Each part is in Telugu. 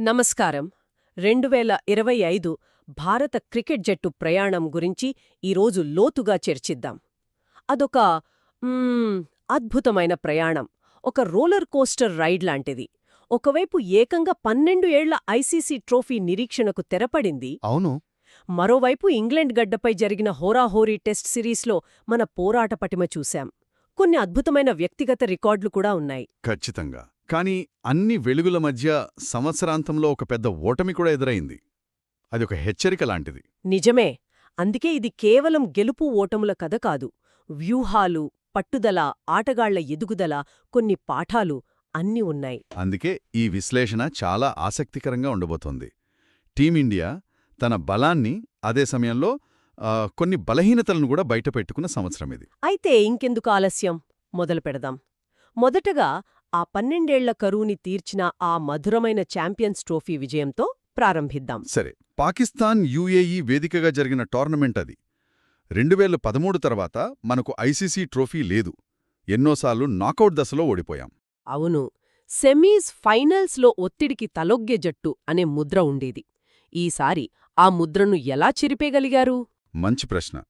నమస్కారం. రెండు వేల ఇరవై ఐదు భారత క్రికెట్ జట్టు ప్రయాణం గురించి ఈరోజు లోతుగా చర్చిద్దాం. అదొక అద్భుతమైన ప్రయాణం. ఒక రోలర్ కోస్టర్ రైడ్ లాంటిది. ఒకవైపు ఏకంగా పన్నెండు ఏళ్ళ ఐసీసీ ట్రోఫీ నిరీక్షణకు తెరపడింది. అవును. మరోవైపు ఇంగ్లాండ్ గడ్డపై జరిగిన హోరాహోరీ టెస్ట్ సిరీస్లో మన పోరాట పటిమ చూశాం. కొన్ని అద్భుతమైన వ్యక్తిగత రికార్డులు కూడా ఉన్నాయి. ఖచ్చితంగా. కానీ అన్ని వెలుగుల మధ్య సంవత్సరాంతంలో ఒక పెద్ద ఓటమి కూడా ఎదురైంది. అది ఒక హెచ్చరిక లాంటిది. నిజమే. అందుకే ఇది కేవలం గెలుపు ఓటముల కథ కాదు. వ్యూహాలు పట్టుదల ఆటగాళ్ళ ఎదుగుదల కొన్ని పాఠాలు అన్నీ ఉన్నాయి. అందుకే ఈ విశ్లేషణ చాలా ఆసక్తికరంగా ఉండబోతోంది. టీమిండియా తన బలాన్ని అదే సమయంలో కొన్ని బలహీనతలను కూడా బయటపెట్టుకున్న సంవత్సరం ఇది. అయితే ఇంకెందుకు ఆలస్యం? మొదలు పెడదాం. మొదటగా ఆ పన్నెండేళ్ళ కరువుని తీర్చిన ఆ మధురమైన ఛాంపియన్స్ ట్రోఫీ విజయంతో ప్రారంభిద్దాం. సరే పాకిస్తాన్ యూఏఈ వేదికగా జరిగిన టోర్నమెంట్ అది. రెండు వేల పదమూడు తర్వాత మనకు ఐసీసీ ట్రోఫీ లేదు. ఎన్నోసార్లు నాకౌట్ దశలో ఓడిపోయాం. అవును సెమీస్ ఫైనల్స్లో ఒత్తిడికి తలొగ్గే జట్టు అనే ముద్ర ఉండేది. ఈసారి ఆ ముద్రను ఎలా చెరిపేయగలిగారు? మంచి ప్రశ్న.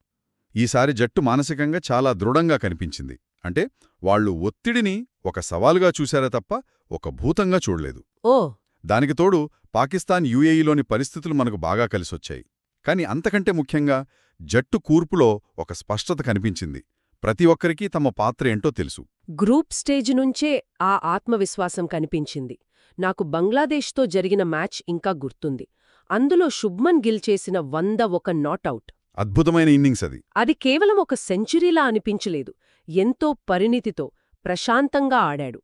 ఈసారి జట్టు మానసికంగా చాలా దృఢంగా కనిపించింది. అంటే వాళ్ళు ఒత్తిడిని ఒక సవాలుగా చూశారే తప్ప ఒక భూతంగా చూడలేదు. ఓ! దానికి తోడు పాకిస్తాన్ యూఏఈలోని పరిస్థితులు మనకు బాగా కలిసొచ్చాయి. కాని అంతకంటే ముఖ్యంగా జట్టు కూర్పులో ఒక స్పష్టత కనిపించింది. ప్రతి ఒక్కరికీ తమ పాత్ర ఏంటో తెలుసు. గ్రూప్ స్టేజ్ నుంచే ఆ ఆత్మవిశ్వాసం కనిపించింది. నాకు బంగ్లాదేశ్తో జరిగిన మ్యాచ్ ఇంకా గుర్తుంది. అందులో శుభ్మన్ గిల్ చేసిన వంద ఒక నాటౌట్ అద్భుతమైన ఇన్నింగ్స్ అది. అది కేవలం ఒక సెంచురీలా అనిపించలేదు. ఎంతో పరిణితితో ప్రశాంతంగా ఆడాడు.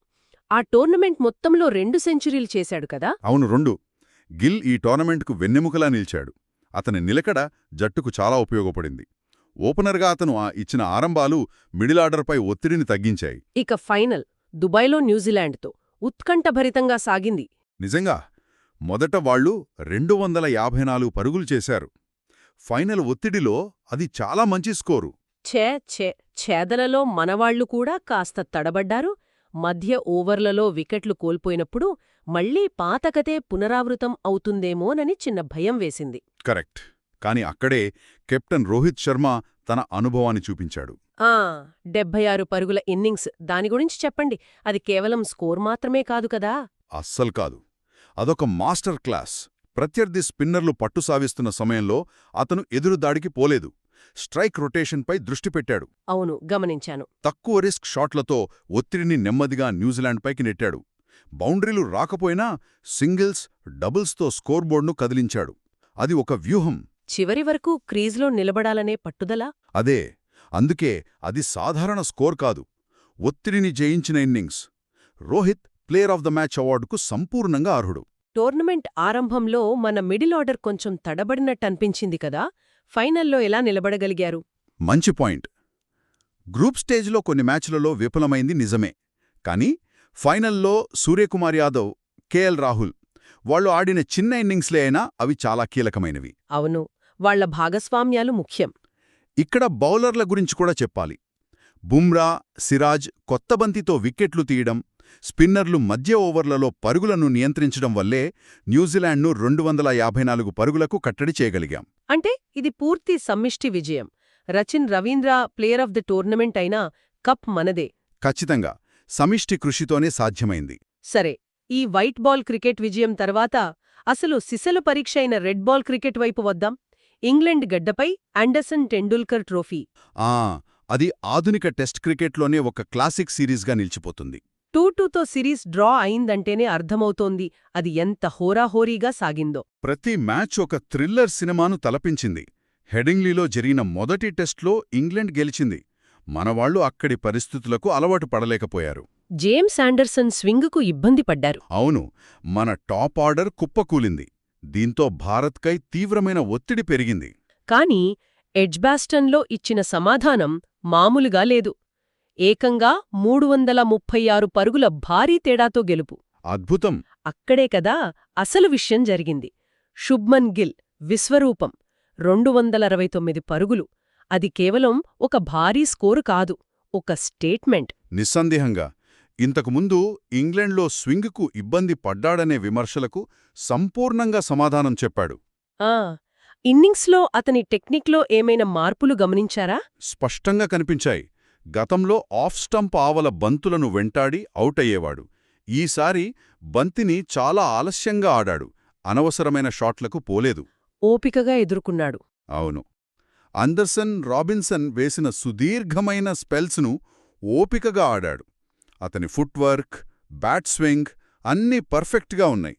ఆ టోర్నమెంట్ మొత్తంలో రెండు సెంచురీలు చేశాడు కదా? అవును రెండు. గిల్ ఈ టోర్నమెంట్కు వెన్నెముకలా నిలిచాడు. అతని నిలకడ జట్టుకు చాలా ఉపయోగపడింది. ఓపెనర్గా అతను ఆ ఇచ్చిన ఆరంభాలు మిడిల్ ఆర్డర్పై ఒత్తిడిని తగ్గించాయి. ఇక ఫైనల్ దుబాయ్లో న్యూజిలాండ్తో ఉత్కంఠభరితంగా సాగింది. నిజంగా? మొదట వాళ్ళు రెండు వందల యాభై నాలుగు పరుగులు చేశారు. ఫైనల్ ఒత్తిడిలో అది చాలా మంచి స్కోరు. ఛే ఛే ఛేదలలో మనవాళ్ళు కూడా కాస్త తడబడ్డారు. మధ్య ఓవర్లలో వికెట్లు కోల్పోయినప్పుడు మళ్ళీ పాతకతే పునరావృతం అవుతుందేమోనని చిన్న భయం వేసింది. కరెక్ట్. కాని అక్కడే కెప్టెన్ రోహిత్ శర్మ తన అనుభవాన్ని చూపించాడు. ఆ డెబ్బై ఆరు పరుగుల ఇన్నింగ్స్ దాని గురించి చెప్పండి. అది కేవలం స్కోర్ మాత్రమే కాదు కదా? అస్సలు కాదు. అదొక మాస్టర్ క్లాస్. ప్రత్యర్థి స్పిన్నర్లు పట్టు సావిస్తున్న సమయంలో అతను ఎదురుదాడికి పోలేదు. స్ట్రైక్ రొటేషన్పై దృష్టి పెట్టాడు. అవును గమనించాను. తక్కువ రిస్క్ షాట్లతో ఒత్తిడిని నెమ్మదిగా న్యూజిలాండ్పైకి నెట్టాడు. బౌండరీలు రాకపోయినా సింగిల్స్ డబుల్స్తో స్కోర్బోర్డ్ను కదిలించాడు. అది ఒక వ్యూహం. చివరి వరకు క్రీజ్లో నిలబడాలనే పట్టుదల? అదే అందుకే అది సాధారణ స్కోర్ కాదు. ఒత్తిడిని జయించిన innings. Rohit player of the match అవార్డుకు సంపూర్ణంగా అర్హుడు. టోర్నమెంట్ ఆరంభంలో మన మిడిల్ ఆర్డర్ కొంచెం తడబడినట్టనిపించింది కదా? ఫైనల్లో ఎలా నిలబడగలిగారు? మంచి పాయింట్. గ్రూప్ స్టేజ్లో కొన్ని మ్యాచ్లలో విఫలమైంది నిజమే. కానీ ఫైనల్లో సూర్యకుమార్ యాదవ్ కేఎల్ రాహుల్ వాళ్ళు ఆడిన చిన్న ఇన్నింగ్స్లే అయినా అవి చాలా కీలకమైనవి. అవును. వాళ్ళ భాగస్వామ్యాలు ముఖ్యం. ఇక్కడ బౌలర్ల గురించి కూడా చెప్పాలి. బుమ్రా సిరాజ్ కొత్త బంతితో వికెట్లు తీయడం స్పిన్నర్లు మధ్య ఓవర్లలో పరుగులను నియంత్రించడం వల్లే న్యూజిలాండ్ను రెండు వందల యాభై నాలుగు పరుగులకు కట్టడి చేయగలిగాం. అంటే ఇది పూర్తి సమ్మిష్టి విజయం. Rachin Ravindra player of the tournament అయినా కప్ మనదే. ఖచ్చితంగా. సమిష్టి కృషితోనే సాధ్యమైంది. సరే ఈ వైట్ బాల్ క్రికెట్ విజయం తర్వాత అసలు సిసలు పరీక్ష అయిన రెడ్ బాల్ క్రికెట్ వైపు వద్దాం? ఇంగ్లండ్ గడ్డపై ఆండర్సన్ టెండూల్కర్ ట్రోఫీ. ఆ అది ఆధునిక టెస్ట్ క్రికెట్లోనే ఒక క్లాసిక్ సిరీస్గా నిలిచిపోతుంది. టూ టూతో సిరీస్ డ్రా అయిందంటేనే అర్థమవుతోంది అది ఎంత హోరాహోరీగా సాగిందో. ప్రతి మ్యాచ్ ఒక థ్రిల్లర్ సినిమాను తలపించింది. హెడింగ్లీలో జరిగిన మొదటి టెస్ట్లో ఇంగ్లండ్ గెలిచింది. మనవాళ్ళు అక్కడి పరిస్థితులకు అలవాటు పడలేకపోయారు. జేమ్స్ ఆండర్సన్ స్వింగుకు ఇబ్బంది పడ్డారు. అవును మన టాప్ ఆర్డర్ కుప్పకూలింది. దీంతో భారత్కై తీవ్రమైన ఒత్తిడి పెరిగింది. కాని ఎడ్జ్బాస్టన్లో ఇచ్చిన సమాధానం మామూలుగా లేదు. ఏకంగా మూడు వందల ముప్పై ఆరు పరుగుల భారీ తేడాతో గెలుపు. అద్భుతం. అక్కడే కదా అసలు విషయం జరిగింది. శుభ్మన్ గిల్ విశ్వరూపం రెండు వందల అరవై తొమ్మిది పరుగులు. అది కేవలం ఒక భారీ స్కోరు కాదు ఒక స్టేట్మెంట్. నిస్సందేహంగా. ఇంతకుముందు ఇంగ్లండ్లో స్వింగ్కు ఇబ్బంది పడ్డాడనే విమర్శలకు సంపూర్ణంగా సమాధానం చెప్పాడు. ఆ ఇన్నింగ్స్లో అతని టెక్నిక్లో ఏమైనా మార్పులు గమనించారా? స్పష్టంగా కనిపించాయి. గతంలో ఆఫ్ స్టంప్ ఆవల బంతులను వెంటాడి అవుట్ అయ్యేవాడు. ఈసారి బంతిని చాలా ఆలస్యంగా ఆడాడు. అనవసరమైన షాట్లకు పోలేదు. ఓపికగా ఎదుర్కొన్నాడు. అవును. అండర్సన్ రాబిన్సన్ వేసిన సుదీర్ఘమైన స్పెల్స్ను ఓపికగా ఆడాడు. అతని ఫుట్వర్క్ బ్యాట్ స్వింగ్ అన్నీ పర్ఫెక్ట్గా ఉన్నాయి.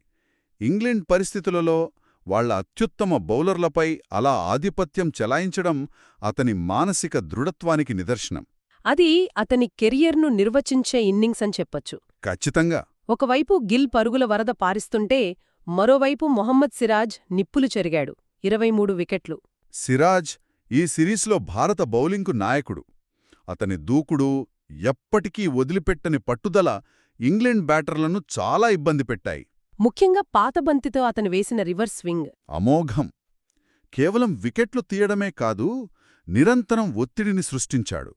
ఇంగ్లండ్ పరిస్థితులలో వాళ్ళ అత్యుత్తమ బౌలర్లపై అలా ఆధిపత్యం చెలాయించడం అతని మానసిక దృఢత్వానికి నిదర్శనం. అది అతని కెరియర్ను నిర్వచించే ఇన్నింగ్స్ అని చెప్పొచ్చు. ఖచ్చితంగా. ఒకవైపు గిల్ పరుగుల వరద పారిస్తుంటే మరోవైపు మొహమ్మద్ సిరాజ్ నిప్పులు చెరిగాడు. ఇరవై మూడు వికెట్లు. సిరాజ్ ఈ సిరీస్లో భారత బౌలింగ్కు నాయకుడు. అతని దూకుడు ఎప్పటికీ వదిలిపెట్టని పట్టుదల ఇంగ్లండ్ బ్యాటర్లను చాలా ఇబ్బంది పెట్టాయి. ముఖ్యంగా పాత బంతితో అతను వేసిన రివర్స్ స్వింగ్. అమోఘం. కేవలం వికెట్లు తీయడమే కాదు నిరంతరం ఒత్తిడిని సృష్టించాడు.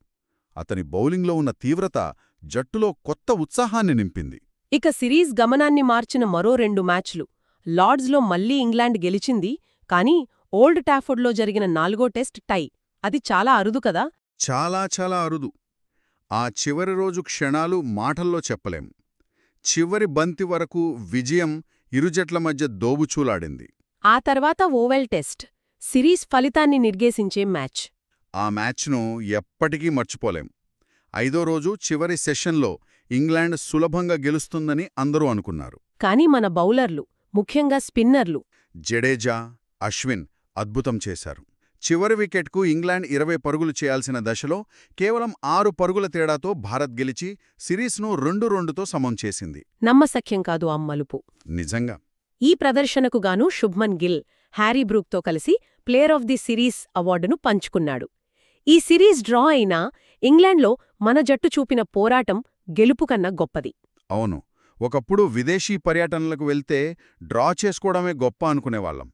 అతని బౌలింగ్లో ఉన్న తీవ్రత జట్టులో కొత్త ఉత్సాహాన్ని నింపింది. ఇక సిరీస్ గమనాన్ని మార్చిన మరో రెండు మ్యాచ్లు. లార్డ్స్లో మళ్ళీ ఇంగ్లాండ్ గెలిచింది కానీ ఓల్డ్ టాఫర్డ్లో జరిగిన నాలుగో టెస్ట్ టై. అది చాలా అరుదు కదా? చాలా చాలా అరుదు. ఆ చివరి రోజు క్షణాలు మాటల్లో చెప్పలేం. చివరి బంతి వరకు విజయం ఇరుజట్ల మధ్య దోబుచూలాడింది. ఆ తర్వాత ఓవెల్ టెస్ట్. సిరీస్ ఫలితాన్ని నిర్దేశించే మ్యాచ్. ఆ మ్యాచ్ను ఎప్పటికీ మర్చిపోలేం. ఐదో రోజు చివరి సెషన్లో ఇంగ్లాండ్ సులభంగా గెలుస్తుందని అందరూ అనుకున్నారు. కానీ మన బౌలర్లు ముఖ్యంగా స్పిన్నర్లు జడేజా అశ్విన్ అద్భుతం చేశారు. చివరి వికెట్కు ఇంగ్లాండ్ ఇరవై పరుగులు చేయాల్సిన దశలో కేవలం ఆరు పరుగుల తేడాతో భారత్ గెలిచి సిరీస్ను రెండు రెండుతో సమం చేసింది. నమ్మసఖ్యం కాదు ఆ మలుపు. నిజంగా. ఈ ప్రదర్శనకు గాను శుభ్మన్ గిల్ హ్యారీ బ్రూక్తో కలిసి ప్లేయర్ ఆఫ్ ది సిరీస్ అవార్డును పంచుకున్నాడు. ఈ సిరీస్ డ్రా అయినా ఇంగ్లాండ్లో మన జట్టు చూపిన పోరాటం గెలుపు కన్నా గొప్పది. అవును. ఒకప్పుడు విదేశీ పర్యటనలకు వెళ్తే డ్రా చేసుకోవడమే గొప్ప అనుకునేవాళ్ళం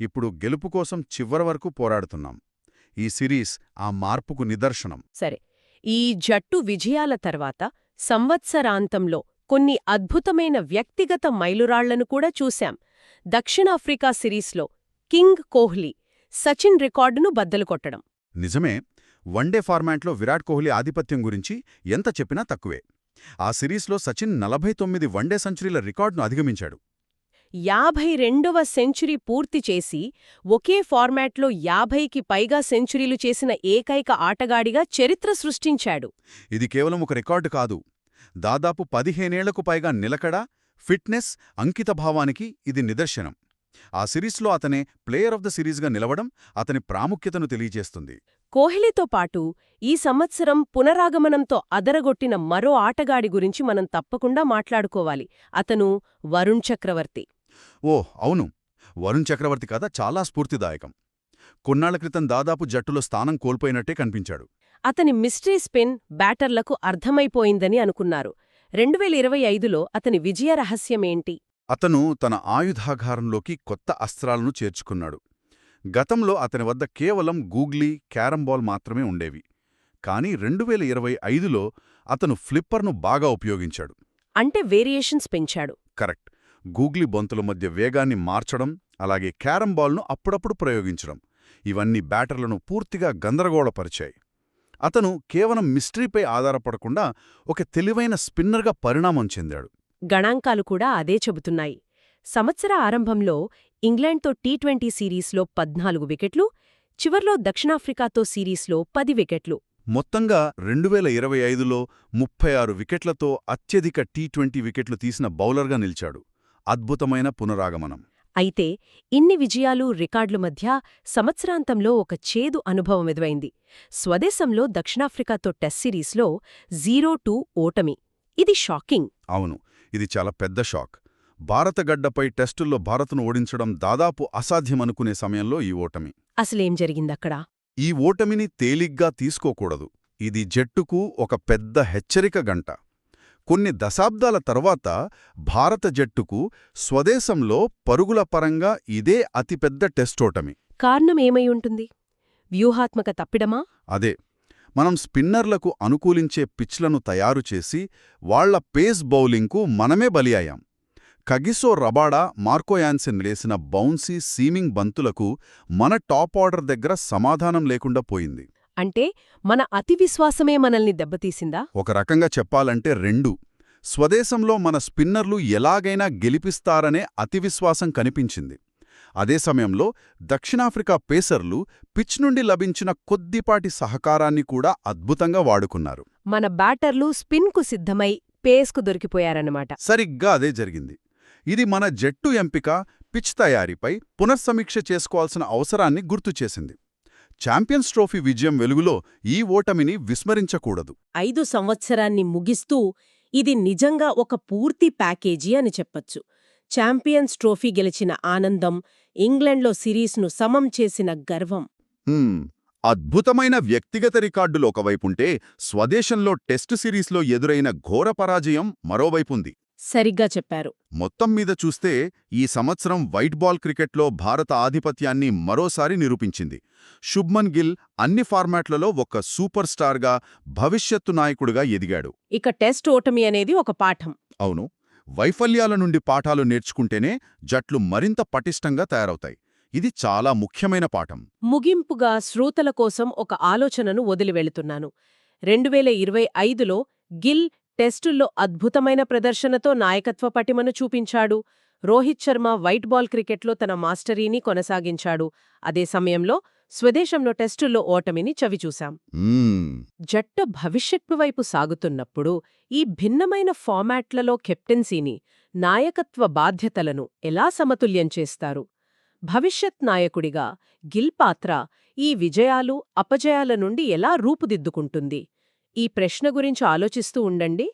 ఇప్పుడు గెలుపు కోసం చివరి వరకు పోరాడుతున్నాం. ఈ సిరీస్ ఆ మార్పుకు నిదర్శనం. సరే. ఈ జట్టు విజయాల తర్వాత సంవత్సరాంతంలో కొన్ని అద్భుతమైన వ్యక్తిగత మైలురాళ్ళను కూడా చూశాం. దక్షిణాఫ్రికా సిరీస్లో కింగ్ కోహ్లీ సచిన్ రికార్డును బద్దలు కొట్టడం. నిజమే. వన్డే ఫార్మాట్లో విరాట్ కోహ్లీ ఆధిపత్యం గురించి ఎంత చెప్పినా తక్కువే. ఆ సిరీస్లో సచిన్ నలభై తొమ్మిది వన్డే సెంచరీల రికార్డును అధిగమించాడు. యాభై రెండవ సెంచురీ పూర్తి చేసి ఒకే ఫార్మాట్లో యాభైకి పైగా సెంచురీలు చేసిన ఏకైక ఆటగాడిగా చరిత్ర సృష్టించాడు. ఇది కేవలం ఒక రికార్డు కాదు. దాదాపు పదిహేనేళ్ళకు పైగా నిలకడ ఫిట్నెస్ అంకితభావానికి ఇది నిదర్శనం. ఆ సిరీస్లో అతనే ప్లేయర్ ఆఫ్ ద సిరీస్గా నిలవడం అతని ప్రాముఖ్యతను తెలియజేస్తుంది. కోహ్లీతో పాటు ఈ సంవత్సరం పునరాగమనంతో అదరగొట్టిన మరో ఆటగాడి గురించి మనం తప్పకుండా మాట్లాడుకోవాలి. అతను వరుణ్ చక్రవర్తి. ఓ అవును. వరుణ్ చక్రవర్తి కథ చాలా స్ఫూర్తిదాయకం. కొన్నాళ్ళ క్రితం దాదాపు జట్టులో స్థానం కోల్పోయినట్టే కనిపించాడు. అతని మిస్టరీ స్పిన్ బ్యాటర్లకు అర్థమైపోయిందని అనుకున్నారు. రెండు వేల ఇరవై ఐదులో అతని విజయ రహస్యమేంటి? అతను తన ఆయుధాగారంలోకి కొత్త అస్త్రాలను చేర్చుకున్నాడు. గతంలో అతని వద్ద కేవలం గూగ్లీ క్యారంబాల్ మాత్రమే ఉండేవి. కానీ రెండు వేల ఇరవై ఐదులో అతను ఫ్లిప్పర్ను బాగా ఉపయోగించాడు. అంటే వేరియేషన్స్ పెంచాడు. కరెక్ట్. గూగ్లీ బొంతుల మధ్య వేగాన్ని మార్చడం అలాగే క్యారంబాల్ను అప్పుడప్పుడు ప్రయోగించడం. ఇవన్నీ బ్యాటర్లను పూర్తిగా గందరగోళపరిచాయి. అతను కేవలం మిస్టరీపై ఆధారపడకుండా ఒక తెలివైన స్పిన్నర్గా పరిణామం చెందాడు. గణాంకాలు కూడా అదే చెబుతున్నాయి. సంవత్సర ఆరంభంలో ఇంగ్లాండ్తో టీ ట్వంటీ సిరీస్లో పద్నాలుగు వికెట్లు చివర్లో దక్షిణాఫ్రికాతో సిరీస్లో పది వికెట్లు. మొత్తంగా రెండు వేల ఇరవై ఐదులో ముప్పై ఆరు వికెట్లతో అత్యధిక టీ ట్వంటీ వికెట్లు తీసిన బౌలర్గా నిలిచాడు. అద్భుతమైన పునరాగమనం. అయితే ఇన్ని విజయాలు రికార్డుల మధ్య సంవత్సరాంతంలో ఒక చేదు అనుభవం ఎదువైంది స్వదేశంలో దక్షిణాఫ్రికాతో టెస్ట్ సిరీస్లో జీరో టూ ఓటమి. ఇది షాకింగ్. అవును. ఇది చాలా పెద్ద షాక్. భారత గడ్డపై టెస్టుల్లో భారత్ను ఓడించడం దాదాపు అసాధ్యమనుకునే సమయంలో ఈ ఓటమి. అసలేం జరిగిందక్కడ? ఈ ఓటమిని తేలిగ్గా తీసుకోకూడదు. ఇది జట్టుకు ఒక పెద్ద హెచ్చరిక గంట. కొన్ని దశాబ్దాల తర్వాత భారత జట్టుకు స్వదేశంలో పరుగుల పరంగా ఇదే అతిపెద్ద టెస్టోటమి. కారణం ఏమై ఉంటుంది? వ్యూహాత్మక తప్పిడమా? అదే. మనం స్పిన్నర్లకు అనుకూలించే పిచ్లను తయారు చేసి వాళ్ళ పేస్ బౌలింగ్కు మనమే బలి అయ్యాం. కగిసో రబాడా మార్కోయాన్సెన్ వేసిన బౌన్సీ సీమింగ్ బంతులకు మన టాప్ ఆర్డర్ దగ్గర సమాధానం లేకుండా పోయింది. అంటే మన అతి విశ్వాసమే మనల్ని దెబ్బతీసిందా? ఒక రకంగా చెప్పాలంటే రెండు. స్వదేశంలో మన స్పిన్నర్లు ఎలాగైనా గెలిపిస్తారనే అతివిశ్వాసం కనిపించింది. అదే సమయంలో దక్షిణాఫ్రికా పేసర్లు పిచ్ నుండి లభించిన కొద్దిపాటి సహకారాన్ని కూడా అద్భుతంగా వాడుకున్నారు. మన బ్యాటర్లు స్పిన్కు సిద్ధమై పేస్కు దొరికిపోయారన్నమాట. సరిగ్గా అదే జరిగింది. ఇది మన జట్టు ఎంపిక పిచ్ తయారీపై పునఃసమీక్ష చేసుకోవాల్సిన అవసరాన్ని గుర్తుచేసింది ఛాంపియన్స్ ట్రోఫీ విజయం వెలుగులో ఈ ఓటమిని విస్మరించకూడదు. ఐదు సంవత్సరాన్ని ముగిస్తూ ఇది నిజంగా ఒక పూర్తి ప్యాకేజీ అని చెప్పొచ్చు. ఛాంపియన్స్ ట్రోఫీ గెలిచిన ఆనందం ఇంగ్లండ్లో సిరీస్ను సమం చేసిన గర్వం. అద్భుతమైన వ్యక్తిగత రికార్డులు ఒకవైపుంటే స్వదేశంలో టెస్టు సిరీస్లో ఎదురైన ఘోర పరాజయం మరోవైపుంది. సరిగ్గా చెప్పారు. మొత్తం మీద చూస్తే ఈ సంవత్సరం వైట్ బాల్ క్రికెట్లో భారత ఆధిపత్యాన్ని మరోసారి నిరూపించింది. శుభ్మన్ గిల్ అన్ని ఫార్మాట్లలో ఒక సూపర్ స్టార్గా భవిష్యత్తు నాయకుడిగా ఎదిగాడు. ఇక టెస్ట్ ఓటమి అనేది ఒక పాఠం. అవును. వైఫల్యాల నుండి పాఠాలు నేర్చుకుంటేనే జట్లు మరింత పటిష్టంగా తయారవుతాయి. ఇది చాలా ముఖ్యమైన పాఠం. ముగింపుగా శ్రోతల కోసం ఒక ఆలోచనను వదిలి వెళుతున్నాను. రెండువేల ఇరవై ఐదులో గిల్ టెస్టుల్లో అద్భుతమైన ప్రదర్శనతో నాయకత్వ పటిమను చూపించాడు. రోహిత్ శర్మ వైట్ బాల్ క్రికెట్లో తన మాస్టరీని కొనసాగించాడు. అదే సమయంలో స్వదేశంలో టెస్టుల్లో ఓటమిని చవిచూశాం. జట్టు భవిష్యత్తు వైపు సాగుతున్నప్పుడు ఈ భిన్నమైన ఫార్మాట్లలో కెప్టెన్సీని నాయకత్వ బాధ్యతలను ఎలా సమతుల్యం చేస్తారు? భవిష్యత్ నాయకుడిగా గిల్ పాత్ర ఈ విజయాలు అపజయాల నుండి ఎలా రూపుదిద్దుకుంటుంది? ఈ ప్రశ్న గురించి ఆలోచిస్తూ ఉండండి.